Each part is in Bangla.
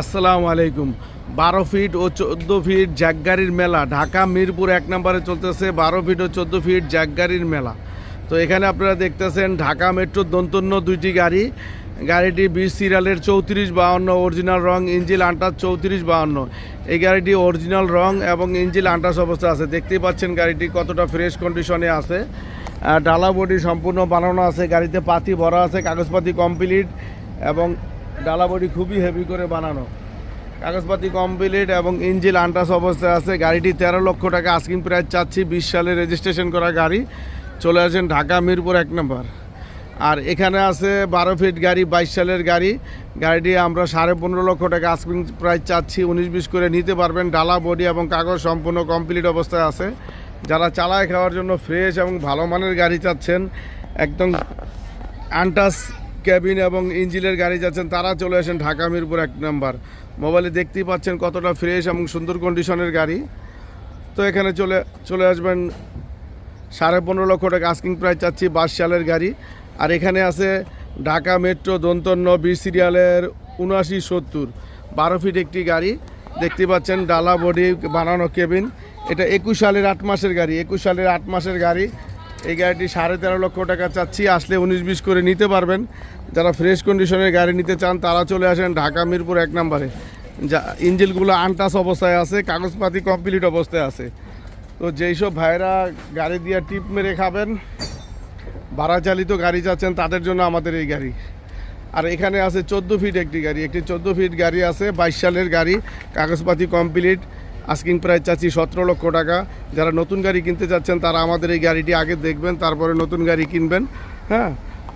আসসালামু আলাইকুম। বারো ফিট ও চোদ্দ ফিট জ্যাকগাড়ির মেলা, ঢাকা, মিরপুর এক নম্বরে চলতেছে বারো ফিট ও চোদ্দ ফিট জ্যাকগাড়ির মেলা। তো এখানে আপনারা দেখতেছেন ঢাকা মেট্রো দন্তন্য দুইটি গাড়ি। গাড়িটি বিশ সিরিয়ালের চৌত্রিশ বাহান্ন, অরিজিনাল রং ইঞ্জিল আন্টাস চৌত্রিশ বাহান্ন। এই গাড়িটি অরিজিনাল রং এবং ইঞ্জিল আন্টাস অবস্থা আছে। দেখতেই পাচ্ছেন গাড়িটি কতটা ফ্রেশ কন্ডিশনে আছে। ডালা বডি সম্পূর্ণ বানানো আছে। গাড়িতে পাতি ভরা আছে, কাগজপাতি কমপ্লিট এবং ডালা বডি খুবই হেভি করে বানানো। কাগজপাতি কমপ্লিট এবং ইঞ্জিল আন্টাস অবস্থায় আছে। গাড়িটি তেরো লক্ষ টাকা আস্কিং প্রাইস চাচ্ছি। বিশ সালে রেজিস্ট্রেশন করা গাড়ি। চলে আসেন ঢাকা, মিরপুর এক নম্বর আর এখানে আছে বারো ফিট গাড়ি, বাইশ সালের গাড়ি। গাড়িটি আমরা সাড়ে পনেরো লক্ষ টাকা আস্কিং প্রাইস চাচ্ছি। উনিশ বিশ করে নিতে পারবেন। ডালা বডি এবং কাগজ সম্পূর্ণ কমপ্লিট অবস্থায় আছে। যারা চালায় খাওয়ার জন্য ফ্রেশ এবং ভালো মানের গাড়ি চাচ্ছেন, একদম আন্টাস ক্যাবিন এবং ইঞ্জিনের গাড়ি যাচ্ছেন, তারা চলে আসেন ঢাকা মিরপুর এক নাম্বার। মোবাইলে দেখতেই পাচ্ছেন কতটা ফ্রেশ এবং সুন্দর কন্ডিশনের গাড়ি। তো এখানে চলে চলে আসবেন, সাড়ে পনেরো লক্ষ টাকা আস্কিং প্রাইস চাচ্ছি বাইশ সালের গাড়ি। আর এখানে আছে ঢাকা মেট্রো দন্তন্য বি সিরিয়ালের উনআশি সত্তর, বারো ফিট একটি গাড়ি। দেখতে পাচ্ছেন ডালা বডি বানানো কেবিন। এটা একুশ সালের আট মাসের গাড়ি, একুশ সালের আট মাসের গাড়ি। এই গাড়িটি সাড়ে তেরো লক্ষ টাকা চাচ্ছি। আসলে উনিশ বিশ করে নিতে পারবেন। যারা ফ্রেশ কন্ডিশনের গাড়ি নিতে চান, তারা চলে আসেন ঢাকা মিরপুর এক নম্বরে। যা ইঞ্জিনগুলো আনটাস অবস্থায় আছে, কাগজপাতি কমপ্লিট অবস্থায় আছে। তো যেই সব ভাইরা গাড়ি দিয়ে টিপ মেরে খাবেন ভাড়া চালিত গাড়ি চাচ্ছেন তাদের জন্য আমাদের এই গাড়ি। আর এখানে আছে চোদ্দ ফিট একটি গাড়ি। একটি চোদ্দ ফিট গাড়ি আছে, বাইশ সালের গাড়ি, কাগজপাতি কমপ্লিট আস্কিং প্রাইস চাচ্ছি সতেরো লক্ষ টাকা। যারা নতুন গাড়ি কিনতে চাচ্ছেন তারা আমাদের এই গাড়িটি আগে দেখবেন, তারপরে নতুন গাড়ি কিনবেন হ্যাঁ?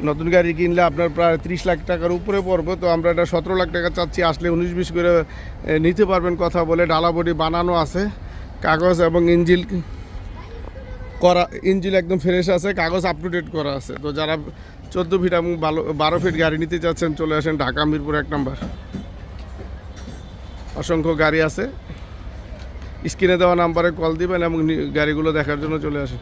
নতুন গাড়ি কিনলে আপনার প্রায় ত্রিশ লাখ টাকার উপরে পড়বে, তো আমরা এটা সতেরো লাখ টাকা চাচ্ছি, আসলে উনিশ বিশ করে নিতে পারবেন কথা বলে ডালা বডি বানানো আছে, কাগজ এবং ইঞ্জিল করা, ইঞ্জিল একদম ফ্রেশ আছে, কাগজ আপ টু ডেট করা আছে। তো যারা চোদ্দ ফিট এবং বারো ফিট গাড়ি নিতে চাচ্ছেন চলে আসেন ঢাকা মিরপুর এক নম্বর। অসংখ্য গাড়ি আছে। স্ক্রিনে দেওয়া নাম্বারে কল দিবেন এবং গাড়িগুলো দেখার জন্য চলে আসেন।